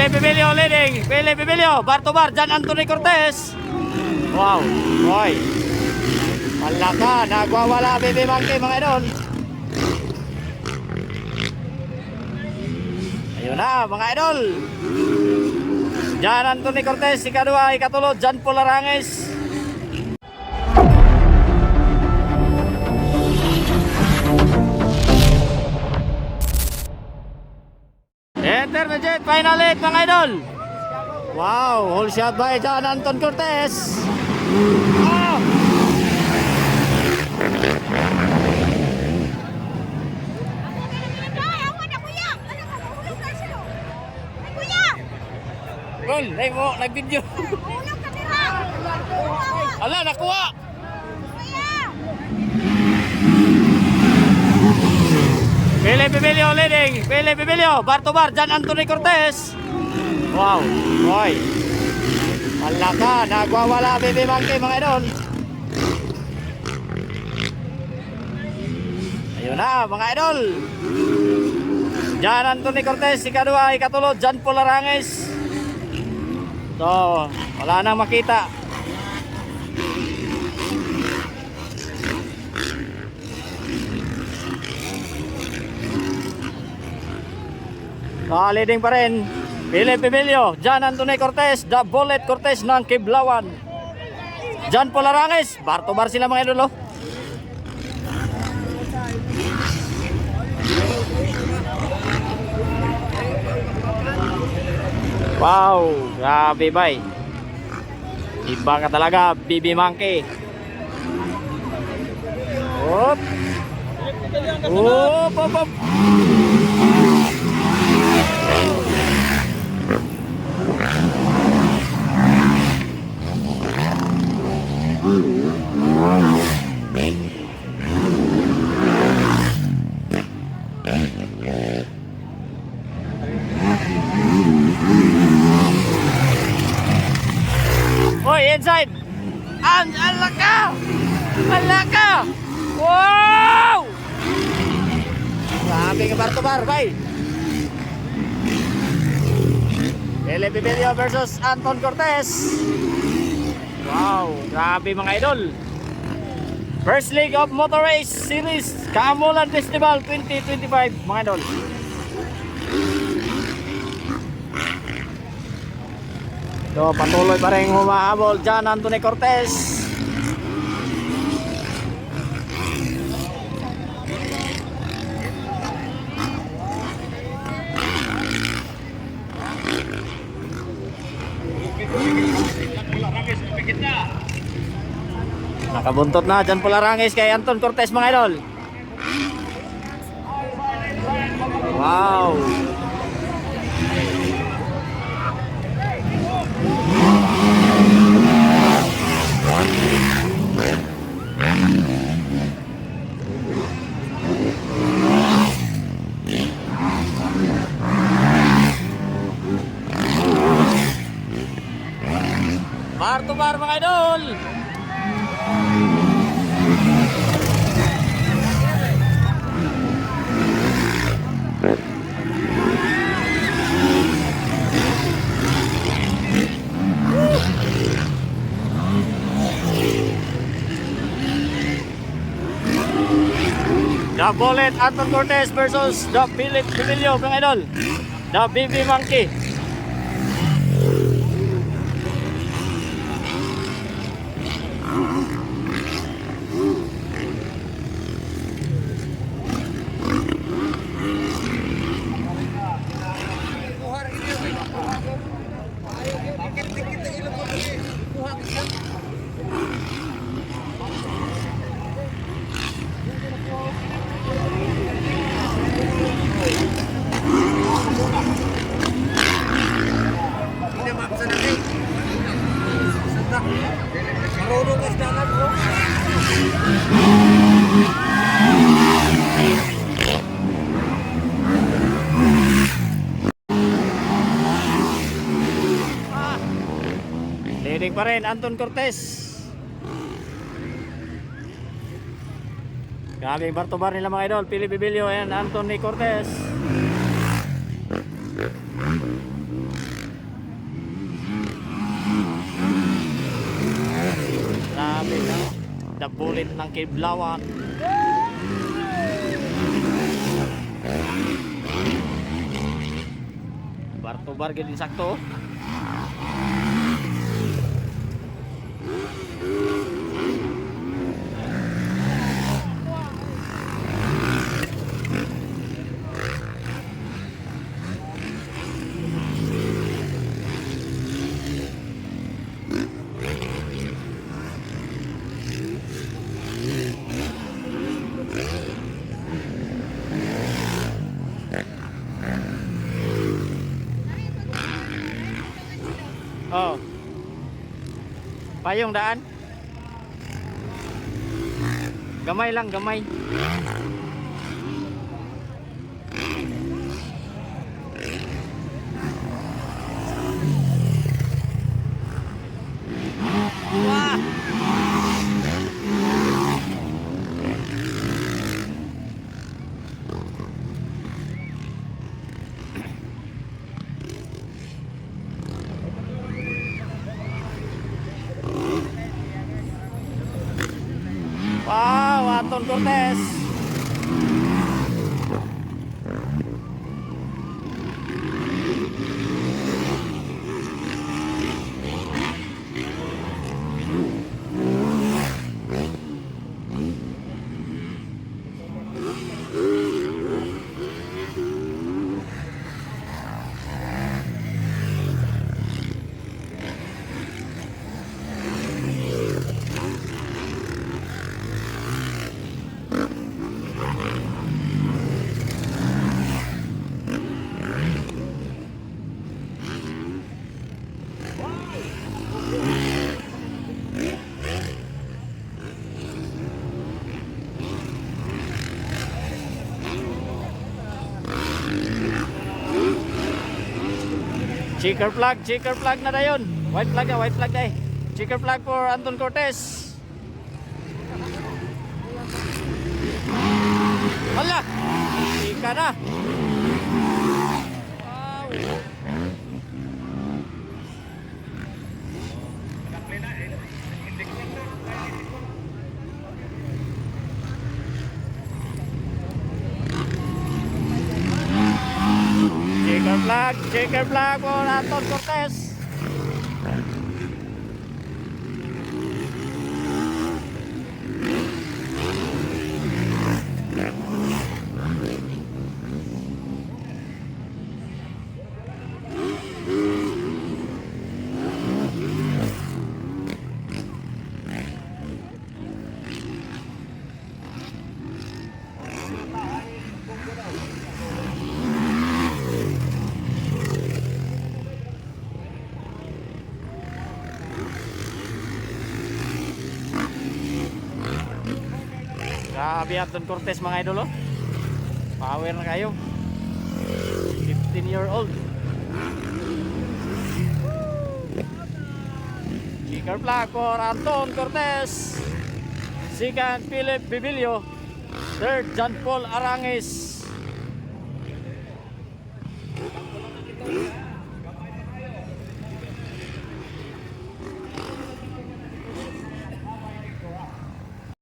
Pili Pibilio leading. Pili Pibilio. Bar to bar. Jan Anthony Cortez. Wow. Hoy. Malaka. Nagwawala Bibi Monkey mga idol. Ayun na mga idol. Jan Anthony Cortez. Ikadua, ikatulod. Jan Polaranges. Final eight mga idol. Wow, whole shot by John Anton Cortez. Kuya! Gol, ay mo, nag-video. Ala, nakuha. Pili Pibilio leading. Pili Pibilio. Bar to bar. Jan Anthony Cortez. Wow. Hoy. Malaka. Nagwawala Bibi Monkey mga idol. Ayun na mga idol. Jan Anthony Cortez. Ikadua, ikatulod. Jan Polaranges. So, wala nang makita. Naka-leading pa rin. Pili Pibilio, Jan Anthony Cortez, The Bullet Cortez ng Kiblawan. Jan Polaranges, bar to bar sila mga idolo. Wow, grabe bay. Iba ka talaga, BB Monkey. Op. Op, op, op. Hoy, inside! Ang alaka! Alaka! Wow! Grabe ka bay! Ele Pibilio versus Anton Cortez. Wow, grabe mga idol. First leg of Motor Race Series Kaamulan Festival 2025 mga idol. So, patuloy pa rin humahabol dyan Anthony Cortez. Nakabuntot na dyan Polarangis kay Anton Cortez mga idol. Wow. Bar to bar mga idol. The Bullet Anton Cortez versus the Philip Pibilio mga idol. The BB Monkey. Traffic pa rin, Anton Cortez. Galing bar-to-bar nila mga idol, Pili Bibilio, ayan, Anton ni Cortez. Grabe na, the bullet ng Kiblawan. Bar-to-bar, ganyan sakto. Payong daan. Gamay lang, gamay. Wah! Wow, Aton Cortez. Checker flag, checker flag na dayon. White flag na, white flag na eh. Checker flag for Anton Cortez. Hala! Ika na. Wow. Checker flag, checker flag for Anton Cortez. Grabe Anton Cortez mga idol oh. Power na kayo. 15 year old. Checker flag for Anton Cortez. Second Philip Bibilio. Third John Paul Arangis.